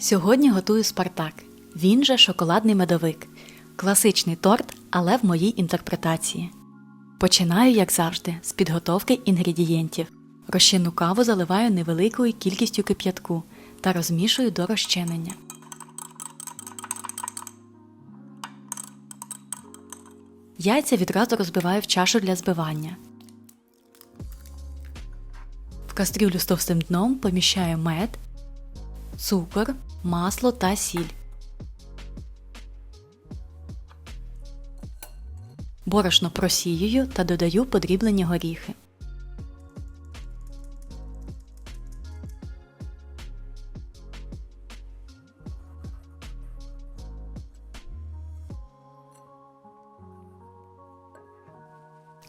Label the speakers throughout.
Speaker 1: Сьогодні готую Спартак. Він же шоколадний медовик. Класичний торт, але в моїй інтерпретації. Починаю, як завжди, з підготовки інгредієнтів. Розчинну каву заливаю невеликою кількістю кип'ятку та розмішую до розчинення. Яйця відразу розбиваю в чашу для збивання. В кастрюлю з товстим дном поміщаю мед, цукор, масло та сіль. Борошно просіюю та додаю подріблені горіхи.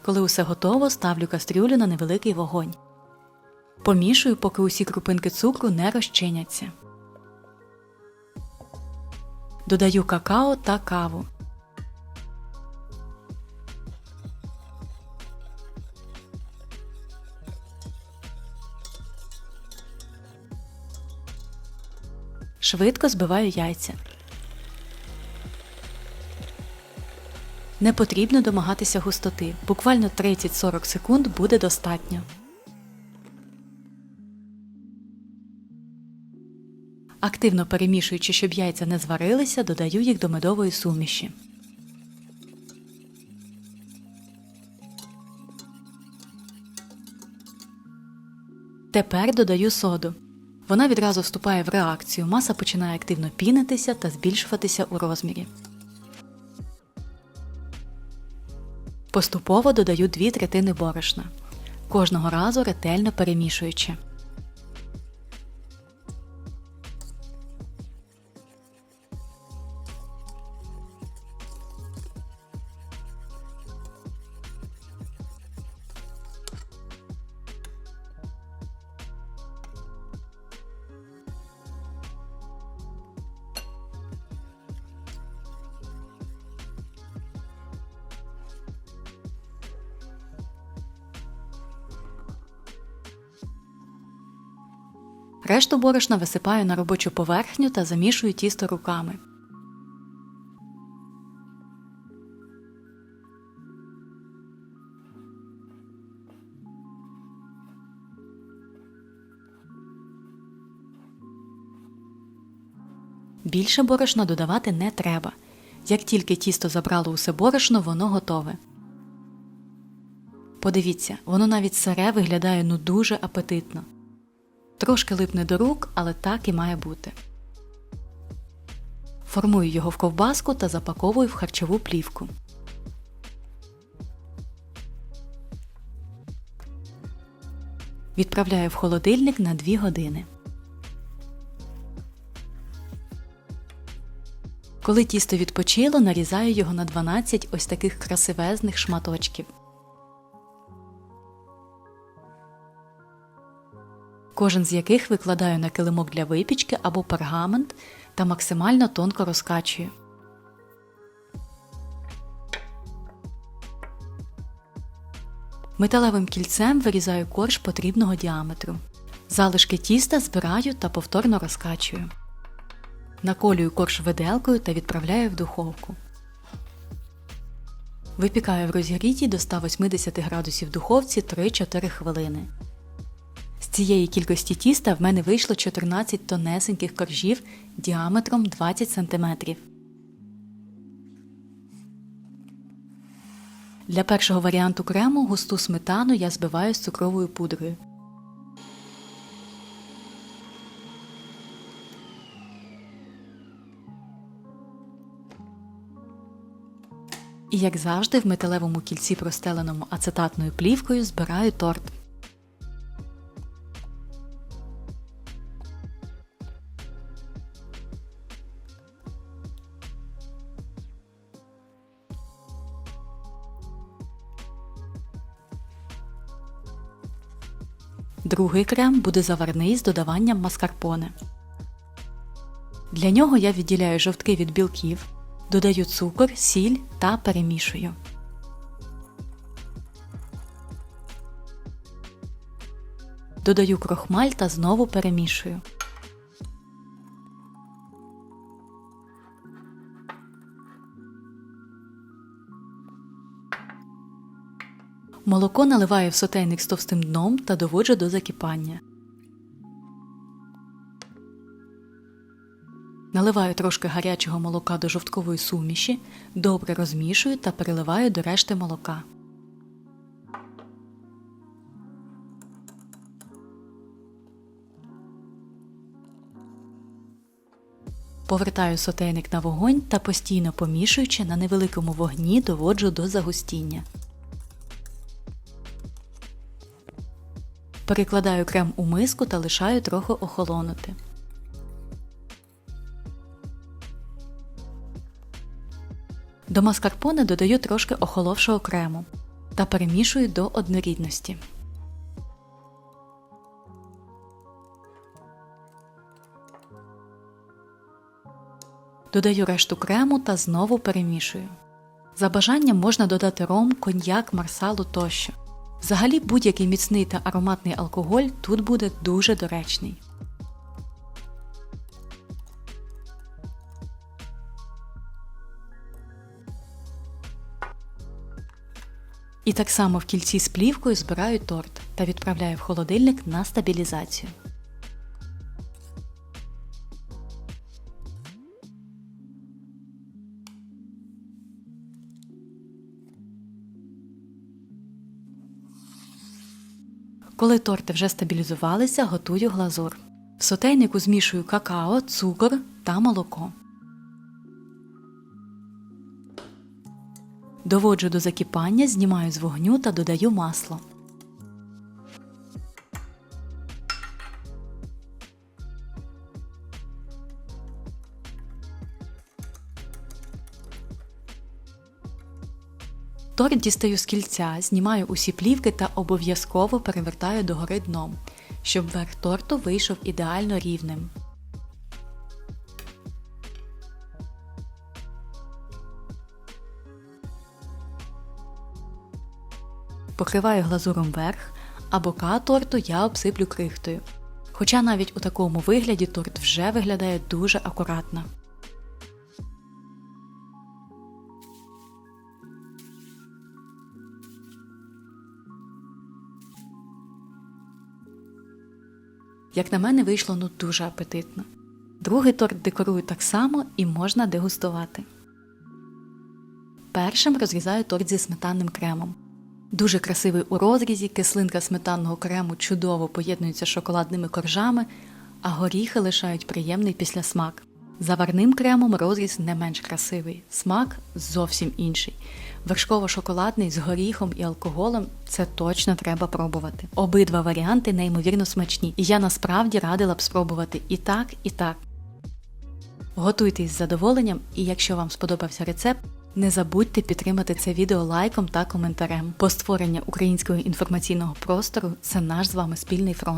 Speaker 1: Коли усе готово, ставлю кастрюлю на невеликий вогонь. Помішую, поки усі крупинки цукру не розчиняться. Додаю какао та каву. Швидко збиваю яйця. Не потрібно домагатися густоти. Буквально 30-40 секунд буде достатньо. Активно перемішуючи, щоб яйця не зварилися, додаю їх до медової суміші. Тепер додаю соду. Вона відразу вступає в реакцію, маса починає активно пінитися та збільшуватися у розмірі. Поступово додаю 2 третини борошна, кожного разу ретельно перемішуючи. Решту борошна висипаю на робочу поверхню та замішую тісто руками. Більше борошна додавати не треба. Як тільки тісто забрало усе борошно, воно готове. Подивіться, воно навіть сире виглядає ну дуже апетитно. Трошки липне до рук, але так і має бути. Формую його в ковбаску та запаковую в харчову плівку. Відправляю в холодильник на 2 години. Коли тісто відпочило, нарізаю його на 12 ось таких красивезних шматочків. Кожен з яких викладаю на килимок для випічки або пергамент та максимально тонко розкачую. Металевим кільцем вирізаю корж потрібного діаметру. Залишки тіста збираю та повторно розкачую. Наколюю корж виделкою та відправляю в духовку. Випікаю в розігрітій до 180 градусів духовці 3-4 хвилини цієї кількості тіста в мене вийшло 14 тонесеньких коржів діаметром 20 см. Для першого варіанту крему густу сметану я збиваю з цукровою пудрою. І, як завжди, в металевому кільці, простеленому ацетатною плівкою, збираю торт. Другий крем буде заварний з додаванням маскарпоне. Для нього я відділяю жовтки від білків, додаю цукор, сіль та перемішую. Додаю крохмаль та знову перемішую. Молоко наливаю в сотейник з товстим дном та доводжу до закипання. Наливаю трошки гарячого молока до жовткової суміші, добре розмішую та переливаю до решти молока. Повертаю сотейник на вогонь та постійно помішуючи на невеликому вогні доводжу до загустіння. Перекладаю крем у миску та лишаю трохи охолонути. До маскарпоне додаю трошки охоловшого крему та перемішую до однорідності. Додаю решту крему та знову перемішую. За бажанням можна додати ром, коньяк, марсалу тощо. Взагалі будь-який міцний та ароматний алкоголь тут буде дуже доречний. І так само в кільці з плівкою збираю торт та відправляю в холодильник на стабілізацію. Коли торти вже стабілізувалися, готую глазур. В сотейнику змішую какао, цукор та молоко. Доводжу до закипання, знімаю з вогню та додаю масло. Торт дістаю з кільця, знімаю усі плівки та обов'язково перевертаю догори дном, щоб верх торту вийшов ідеально рівним. Покриваю глазуром верх, а бока торту я обсиплю крихтою. Хоча навіть у такому вигляді торт вже виглядає дуже акуратно. Як на мене, вийшло ну дуже апетитно. Другий торт декорую так само і можна дегустувати. Першим розрізаю торт зі сметанним кремом. Дуже красивий у розрізі, кислинка сметанного крему чудово поєднується з шоколадними коржами, а горіхи лишають приємний післясмак. Заварним кремом розріз не менш красивий, смак зовсім інший. Вершково-шоколадний з горіхом і алкоголем це точно треба пробувати. Обидва варіанти неймовірно смачні, і я насправді радила б спробувати і так, і так. Готуйтесь з задоволенням, і якщо вам сподобався рецепт, не забудьте підтримати це відео лайком та коментарем. Бо створення українського інформаційного простору це наш з вами спільний фронт.